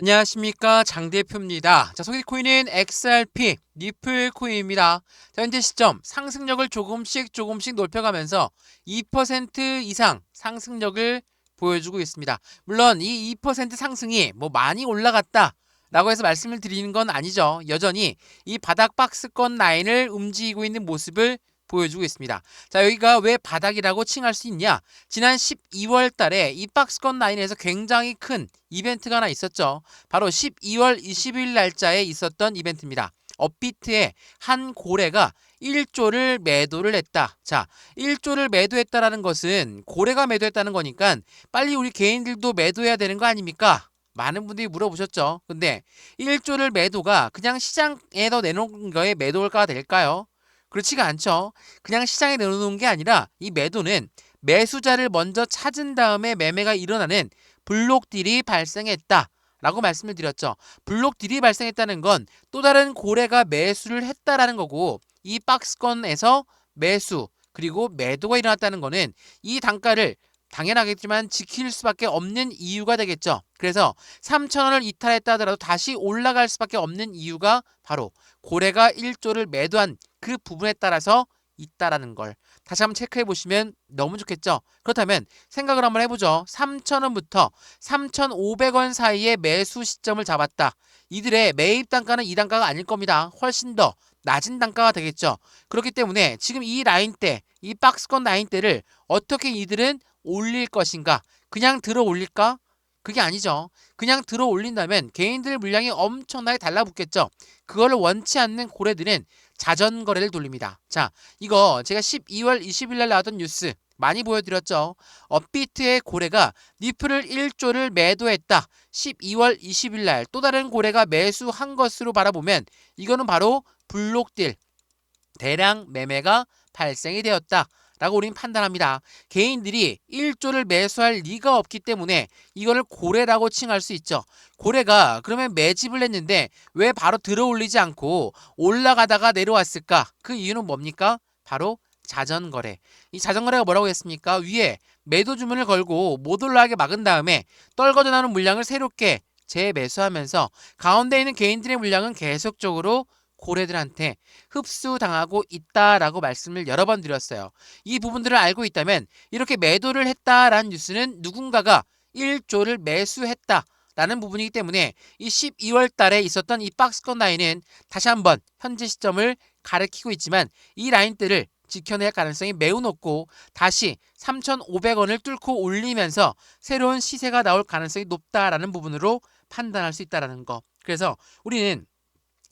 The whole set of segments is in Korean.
안녕하십니까 장 대표입니다. 자 소개 코인은 XRP 니플 코인입니다. 자, 현재 시점 상승력을 조금씩 조금씩 높여가면서 2% 이상 상승력을 보여주고 있습니다. 물론 이 2% 상승이 뭐 많이 올라갔다. 라고 해서 말씀을 드리는 건 아니죠. 여전히 이 바닥 박스권 라인을 움직이고 있는 모습을 보여주고 있습니다. 자, 여기가 왜 바닥이라고 칭할 수 있냐? 지난 12월 달에 이 박스권 라인에서 굉장히 큰 이벤트가 하나 있었죠. 바로 12월 20일 날짜에 있었던 이벤트입니다. 업비트의 한 고래가 1조를 매도를 했다. 자, 1조를 매도했다라는 것은 고래가 매도했다는 거니까 빨리 우리 개인들도 매도해야 되는 거 아닙니까? 많은 분들이 물어보셨죠. 근데 1조를 매도가 그냥 시장에서 내놓은 거에 매도가 될까요? 그렇지가 않죠. 그냥 시장에 내놓는 게 아니라 이 매도는 매수자를 먼저 찾은 다음에 매매가 일어나는 블록딜이 발생했다. 라고 말씀을 드렸죠. 블록딜이 발생했다는 건 또 다른 고래가 매수를 했다라는 거고 이 박스권에서 매수 그리고 매도가 일어났다는 거는 이 단가를 당연하겠지만 지킬 수밖에 없는 이유가 되겠죠. 그래서 3천원을 이탈했다 하더라도 다시 올라갈 수밖에 없는 이유가 바로 고래가 1조를 매도한 그 부분에 따라서 있다라는 걸 다시 한번 체크해 보시면 너무 좋겠죠. 그렇다면 생각을 한번 해보죠. 3,000원부터 3,500원 사이에 매수 시점을 잡았다. 이들의 매입 단가는 이 단가가 아닐 겁니다. 훨씬 더 낮은 단가가 되겠죠. 그렇기 때문에 지금 이 라인대, 이 박스권 라인대를 어떻게 이들은 올릴 것인가? 그냥 들어 올릴까? 그게 아니죠. 그냥 들어 올린다면 개인들 물량이 엄청나게 달라붙겠죠. 그걸 원치 않는 고래들은 자전 거래를 돌립니다. 자, 이거 제가 12월 20일 날 나왔던 뉴스 많이 보여드렸죠. 업비트의 고래가 니플을 1조를 매도했다. 12월 20일 날 또 다른 고래가 매수한 것으로 바라보면 이거는 바로 블록딜 대량 매매가 발생이 되었다. 라고 우리는 판단합니다. 개인들이 1조를 매수할 리가 없기 때문에 이거를 고래라고 칭할 수 있죠. 고래가 그러면 매집을 했는데 왜 바로 들어 올리지 않고 올라가다가 내려왔을까? 그 이유는 뭡니까? 바로 자전거래. 이 자전거래가 뭐라고 했습니까? 위에 매도 주문을 걸고 못 올라가게 막은 다음에 떨궈져 나오는 물량을 새롭게 재매수하면서 가운데 있는 개인들의 물량은 계속적으로 고래들한테 흡수당하고 있다라고 말씀을 여러 번 드렸어요. 이 부분들을 알고 있다면 이렇게 매도를 했다라는 뉴스는 누군가가 1조를 매수했다. 라는 부분이기 때문에 이 12월 달에 있었던 이 박스권 라인은 다시 한번 현재 시점을 가리키고 있지만 이 라인대를 지켜낼 가능성이 매우 높고 다시 3,500원을 뚫고 올리면서 새로운 시세가 나올 가능성이 높다라는 부분으로 판단할 수 있다라는 거. 그래서 우리는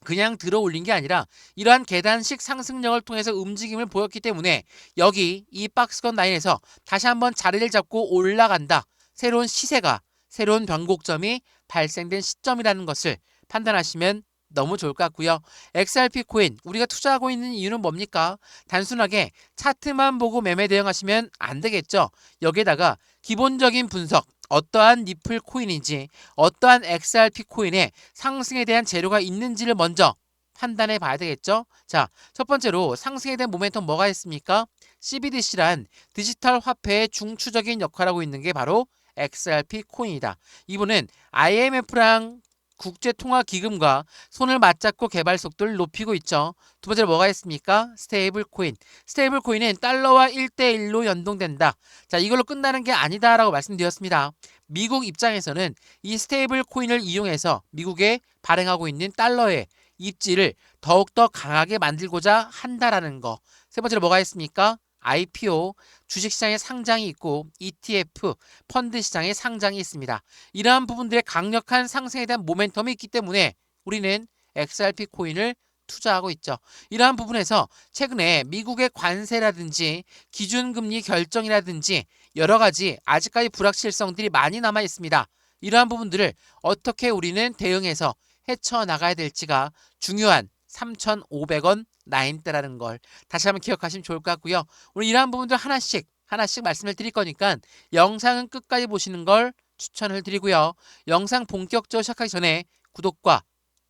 그냥 들어 올린 게 아니라 이러한 계단식 상승력을 통해서 움직임을 보였기 때문에 여기 이 박스권 라인에서 다시 한번 자리를 잡고 올라간다. 새로운 시세가 새로운 변곡점이 발생된 시점이라는 것을 판단하시면 너무 좋을 것 같고요. XRP 코인 우리가 투자하고 있는 이유는 뭡니까? 단순하게 차트만 보고 매매 대응하시면 안 되겠죠. 여기에다가 기본적인 분석 어떠한 니플 코인인지 어떠한 XRP 코인의 상승에 대한 재료가 있는지를 먼저 판단해 봐야 되겠죠. 자, 첫 번째로 상승에 대한 모멘텀 뭐가 있습니까? CBDC란 디지털 화폐의 중추적인 역할을 하고 있는 게 바로 XRP 코인이다. 이분은 IMF랑 국제통화기금과 손을 맞잡고 개발 속도를 높이고 있죠. 두 번째로 뭐가 있습니까? 스테이블 코인. 스테이블 코인은 달러와 1대1로 연동된다. 자, 이걸로 끝나는 게 아니다라고 말씀드렸습니다. 미국 입장에서는 이 스테이블 코인을 이용해서 미국에 발행하고 있는 달러의 입지를 더욱더 강하게 만들고자 한다라는 거. 세 번째로 뭐가 있습니까? IPO, 주식시장에 상장이 있고 ETF, 펀드 시장에 상장이 있습니다. 이러한 부분들의 강력한 상승에 대한 모멘텀이 있기 때문에 우리는 XRP 코인을 투자하고 있죠. 이러한 부분에서 최근에 미국의 관세라든지 기준금리 결정이라든지 여러 가지 아직까지 불확실성들이 많이 남아 있습니다. 이러한 부분들을 어떻게 우리는 대응해서 헤쳐나가야 될지가 중요한 3,500원 라인대라는 걸 다시 한번 기억하시면 좋을 것 같고요. 오늘 이러한 부분들 하나씩 하나씩 말씀을 드릴 거니까 영상은 끝까지 보시는 걸 추천을 드리고요. 영상 본격적으로 시작하기 전에 구독과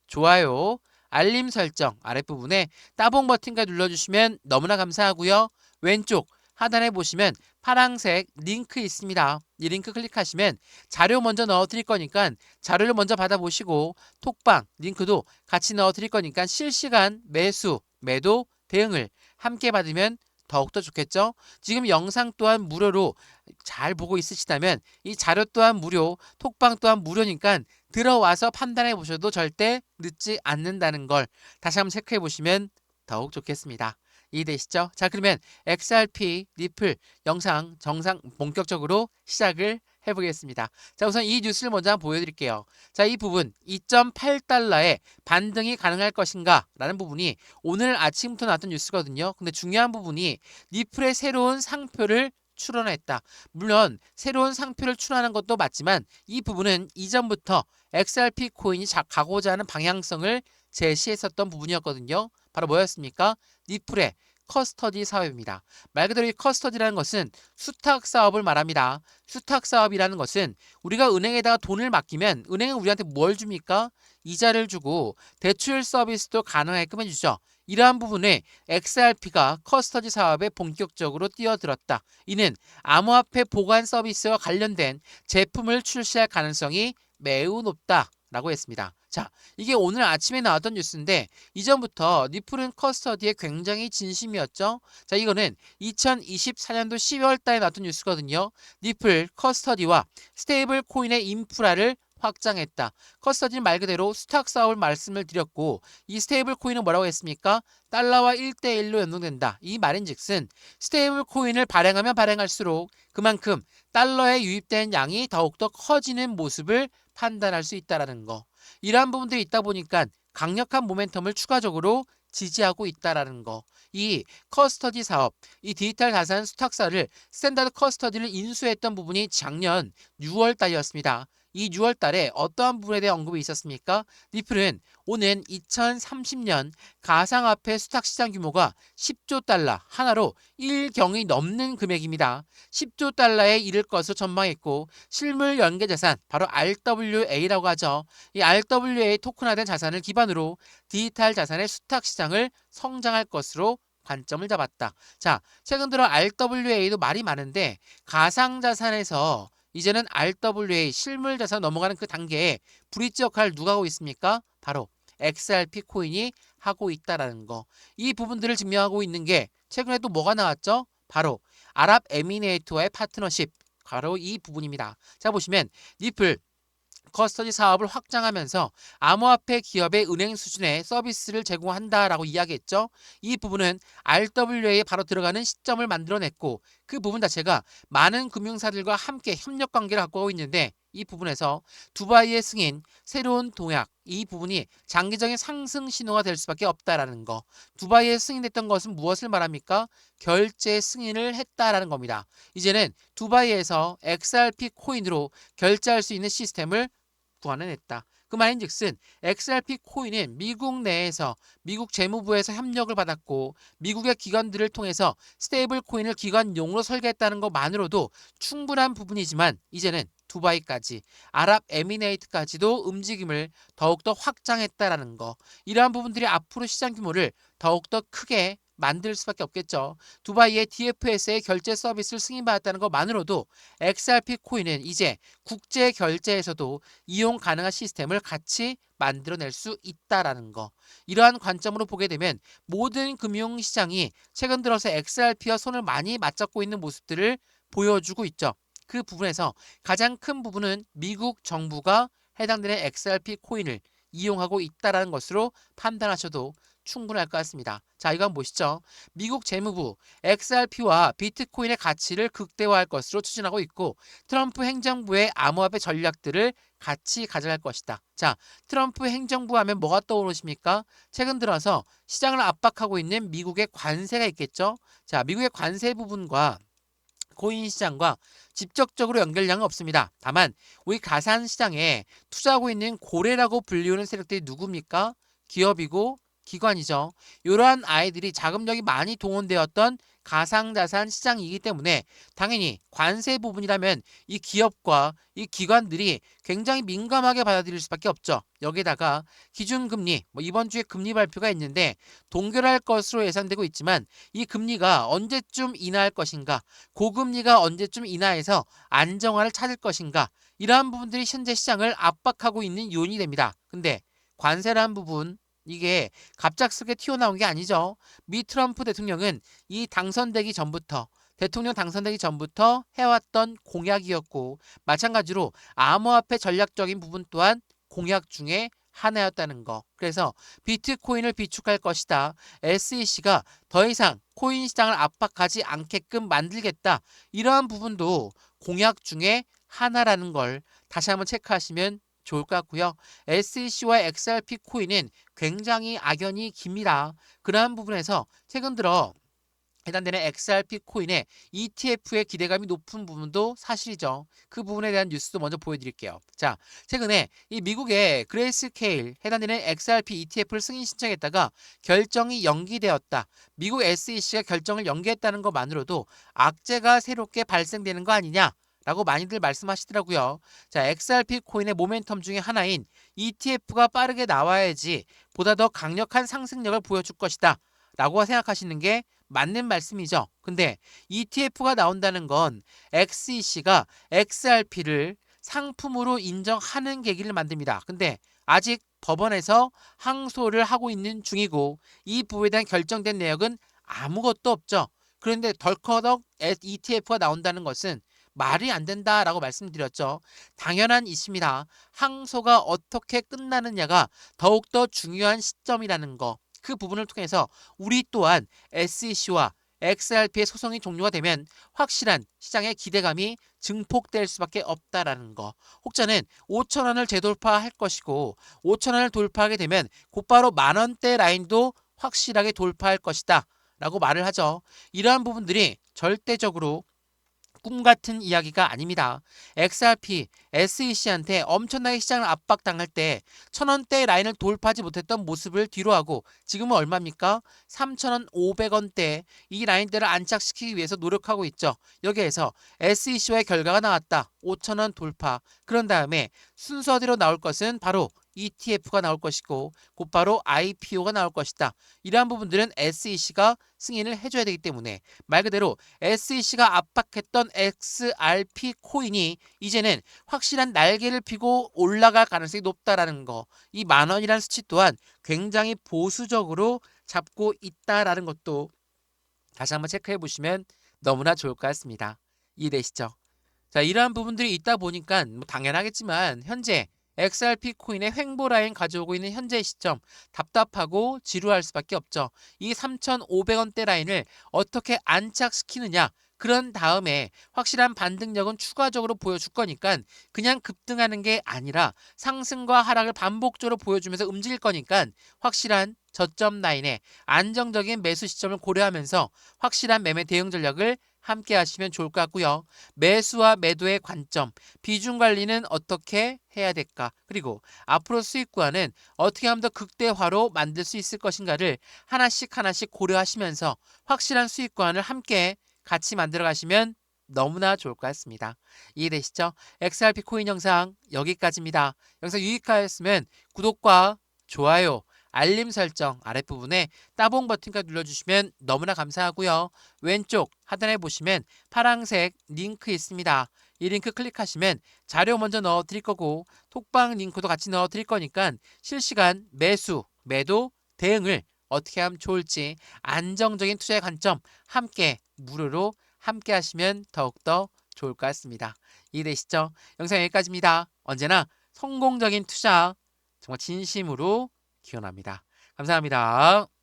좋아요, 알림 설정 아랫부분에 따봉 버튼까지 눌러주시면 너무나 감사하고요. 왼쪽 하단에 보시면 파랑색 링크 있습니다. 이 링크 클릭하시면 자료 먼저 넣어 드릴 거니까 자료를 먼저 받아보시고 톡방 링크도 같이 넣어 드릴 거니까 실시간 매수, 매도, 대응을 함께 받으면 더욱더 좋겠죠? 지금 영상 또한 무료로 잘 보고 있으시다면 이 자료 또한 무료, 톡방 또한 무료니까 들어와서 판단해 보셔도 절대 늦지 않는다는 걸 다시 한번 체크해 보시면 더욱 좋겠습니다. 이해되시죠? 자 그러면 XRP, 니플 영상 정상 본격적으로 시작을 해보겠습니다. 자 우선 이 뉴스를 먼저 한번 보여드릴게요. 자 이 부분 2.8달러에 반등이 가능할 것인가 라는 부분이 오늘 아침부터 나왔던 뉴스거든요. 근데 중요한 부분이 니플의 새로운 상표를 출원했다. 물론 새로운 상표를 출원하는 것도 맞지만 이 부분은 이전부터 XRP 코인이 자, 가고자 하는 방향성을 제시했었던 부분이었거든요. 바로 뭐였습니까? 니플의 커스터디 사업입니다. 말 그대로 이 커스터디라는 것은 수탁 사업을 말합니다. 수탁 사업이라는 것은 우리가 은행에다가 돈을 맡기면 은행은 우리한테 뭘 줍니까? 이자를 주고 대출 서비스도 가능하게끔 해주죠. 이러한 부분에 XRP가 커스터디 사업에 본격적으로 뛰어들었다. 이는 암호화폐 보관 서비스와 관련된 제품을 출시할 가능성이 매우 높다. 라고 했습니다. 자, 이게 오늘 아침에 나왔던 뉴스인데 이전부터 니플은 커스터디에 굉장히 진심이었죠. 자, 이거는 2024년도 12월 달에 나왔던 뉴스거든요. 니플 커스터디와 스테이블 코인의 인프라를 확장했다. 커스터디는 말 그대로 스탁 사업을 말씀을 드렸고 이 스테이블 코인은 뭐라고 했습니까? 달러와 1대1로 연동된다. 이 말인즉슨 스테이블 코인을 발행하면 발행할수록 그만큼 달러에 유입된 양이 더욱더 커지는 모습을 판단할 수 있다라는 거. 이러한 부분들이 있다 보니까 강력한 모멘텀을 추가적으로 지지하고 있다라는 거. 이 커스터디 사업, 이 디지털 자산 수탁사를 스탠다드 커스터디를 인수했던 부분이 작년 6월 달이었습니다. 이 6월 달에 어떠한 부분에 대해 언급이 있었습니까? 니플은 오는 2030년 가상화폐 수탁 시장 규모가 10조 달러 하나로 1경이 넘는 금액입니다. 10조 달러에 이를 것으로 전망했고 실물 연계 자산 바로 RWA라고 하죠. 이 RWA 토큰화된 자산을 기반으로 디지털 자산의 수탁 시장을 성장할 것으로 관점을 잡았다. 자, 최근 들어 RWA도 말이 많은데 가상 자산에서 이제는 RWA 실물 자산 넘어가는 그 단계에 브릿지 역할을 누가 하고 있습니까? 바로 XRP 코인이 하고 있다라는 거. 이 부분들을 증명하고 있는 게 최근에 또 뭐가 나왔죠? 바로 아랍 에미네이트와의 파트너십. 바로 이 부분입니다. 자 보시면 니플 커스터디 사업을 확장하면서 암호화폐 기업의 은행 수준의 서비스를 제공한다라고 이야기했죠. 이 부분은 RWA에 바로 들어가는 시점을 만들어냈고 그 부분 자체가 많은 금융사들과 함께 협력 관계를 갖고 있는데 이 부분에서 두바이의 승인, 새로운 동약 이 부분이 장기적인 상승 신호가 될 수밖에 없다라는 거. 두바이에 승인됐던 것은 무엇을 말합니까? 결제 승인을 했다라는 겁니다. 이제는 두바이에서 XRP 코인으로 결제할 수 있는 시스템을 구안해냈다. 그 말인즉슨 XRP 코인은 미국 내에서 미국 재무부에서 협력을 받았고 미국의 기관들을 통해서 스테이블 코인을 기관용으로 설계했다는 것만으로도 충분한 부분이지만 이제는 두바이까지 아랍에미네이트까지도 움직임을 더욱더 확장했다라는 거. 이러한 부분들이 앞으로 시장 규모를 더욱더 크게 만들 수밖에 없겠죠. 두바이의 DFS의 결제 서비스를 승인받았다는 것만으로도 XRP 코인은 이제 국제 결제에서도 이용 가능한 시스템을 같이 만들어낼 수 있다라는 거. 이러한 관점으로 보게 되면 모든 금융 시장이 최근 들어서 XRP와 손을 많이 맞잡고 있는 모습들을 보여주고 있죠. 그 부분에서 가장 큰 부분은 미국 정부가 해당되는 XRP 코인을 이용하고 있다라는 것으로 판단하셔도 충분할 것 같습니다. 자, 한번 보시죠. 미국 재무부 XRP와 비트코인의 가치를 극대화할 것으로 추진하고 있고 트럼프 행정부의 암호화폐 전략들을 같이 가져갈 것이다. 자, 트럼프 행정부 하면 뭐가 떠오르십니까? 최근 들어서 시장을 압박하고 있는 미국의 관세가 있겠죠. 자, 미국의 관세 부분과 코인 시장과 직접적으로 연결량은 없습니다. 다만 우리 가산 시장에 투자하고 있는 고래라고 불리우는 세력들이 누굽니까? 기업이고 기관이죠. 이러한 아이들이 자금력이 많이 동원되었던 가상자산 시장이기 때문에 당연히 관세 부분이라면 이 기업과 이 기관들이 굉장히 민감하게 받아들일 수밖에 없죠. 여기다가 기준금리, 뭐 이번 주에 금리 발표가 있는데 동결할 것으로 예상되고 있지만 이 금리가 언제쯤 인하할 것인가, 고금리가 언제쯤 인하해서 안정화를 찾을 것인가, 이러한 부분들이 현재 시장을 압박하고 있는 요인이 됩니다. 근데 관세라는 부분 이게 갑작스럽게 튀어나온 게 아니죠. 미 트럼프 대통령은 이 당선되기 전부터 대통령 당선되기 전부터 해왔던 공약이었고 마찬가지로 암호화폐 전략적인 부분 또한 공약 중에 하나였다는 거. 그래서 비트코인을 비축할 것이다. SEC가 더 이상 코인 시장을 압박하지 않게끔 만들겠다. 이러한 부분도 공약 중에 하나라는 걸 다시 한번 체크하시면 좋을 것 같고요. SEC와 XRP 코인은 굉장히 악연이 깁니다. 그러한 부분에서 최근 들어 해당되는 XRP 코인의 ETF의 기대감이 높은 부분도 사실이죠. 그 부분에 대한 뉴스도 먼저 보여드릴게요. 자, 최근에 이 미국의 그레이스케일 해당되는 XRP ETF를 승인 신청했다가 결정이 연기되었다. 미국 SEC가 결정을 연기했다는 것만으로도 악재가 새롭게 발생되는 거 아니냐? 라고 많이들 말씀하시더라고요. 자, XRP 코인의 모멘텀 중에 하나인 ETF가 빠르게 나와야지 보다 더 강력한 상승력을 보여줄 것이다. 라고 생각하시는 게 맞는 말씀이죠. 근데 ETF가 나온다는 건 XEC가 XRP를 상품으로 인정하는 계기를 만듭니다. 근데 아직 법원에서 항소를 하고 있는 중이고 이 부분에 대한 결정된 내역은 아무것도 없죠. 그런데 덜커덕 ETF가 나온다는 것은 말이 안 된다라고 말씀드렸죠. 당연한 있습니다. 항소가 어떻게 끝나느냐가 더욱더 중요한 시점이라는 거. 그 부분을 통해서 우리 또한 SEC와 XRP의 소송이 종료가 되면 확실한 시장의 기대감이 증폭될 수밖에 없다라는 거. 혹자는 5천 원을 재돌파할 것이고 5천 원을 돌파하게 되면 곧바로 만 원대 라인도 확실하게 돌파할 것이다. 라고 말을 하죠. 이러한 부분들이 절대적으로 꿈 같은 이야기가 아닙니다. XRP, SEC한테 엄청나게 시장을 압박당할 때 천원대 라인을 돌파하지 못했던 모습을 뒤로하고 지금은 얼마입니까? 3,500원대 이 라인대를 안착시키기 위해서 노력하고 있죠. 여기에서 SEC와의 결과가 나왔다. 5,000원 돌파. 그런 다음에 순서대로 나올 것은 바로 ETF가 나올 것이고 곧바로 IPO가 나올 것이다. 이러한 부분들은 SEC가 승인을 해줘야 되기 때문에 말 그대로 SEC가 압박했던 XRP 코인이 이제는 확실한 날개를 피고 올라갈 가능성이 높다라는 거. 이 만 원이라는 수치 또한 굉장히 보수적으로 잡고 있다라는 것도 다시 한번 체크해 보시면 너무나 좋을 것 같습니다. 이해되시죠? 자, 이러한 부분들이 있다 보니까 뭐 당연하겠지만 현재 XRP 코인의 횡보 라인 가져오고 있는 현재 시점 답답하고 지루할 수밖에 없죠. 이 3,500원대 라인을 어떻게 안착시키느냐 그런 다음에 확실한 반등력은 추가적으로 보여줄 거니까 그냥 급등하는 게 아니라 상승과 하락을 반복적으로 보여주면서 움직일 거니까 확실한 저점 라인에 안정적인 매수 시점을 고려하면서 확실한 매매 대응 전략을 함께 하시면 좋을 것 같고요. 매수와 매도의 관점, 비중 관리는 어떻게 해야 될까? 그리고 앞으로 수익 구간은 어떻게 하면 더 극대화로 만들 수 있을 것인가를 하나씩 하나씩 고려하시면서 확실한 수익 구간을 함께 같이 만들어 가시면 너무나 좋을 것 같습니다. 이해되시죠? XRP 코인 영상 여기까지입니다. 영상 유익하였으면 구독과 좋아요, 알림 설정 아랫부분에 따봉 버튼까지 눌러주시면 너무나 감사하고요. 왼쪽 하단에 보시면 파랑색 링크 있습니다. 이 링크 클릭하시면 자료 먼저 넣어 드릴 거고 톡방 링크도 같이 넣어 드릴 거니까 실시간 매수, 매도, 대응을 어떻게 하면 좋을지 안정적인 투자의 관점 함께 무료로 함께 하시면 더욱더 좋을 것 같습니다. 이해되시죠? 영상 여기까지입니다. 언제나 성공적인 투자 정말 진심으로 기원합니다. 감사합니다.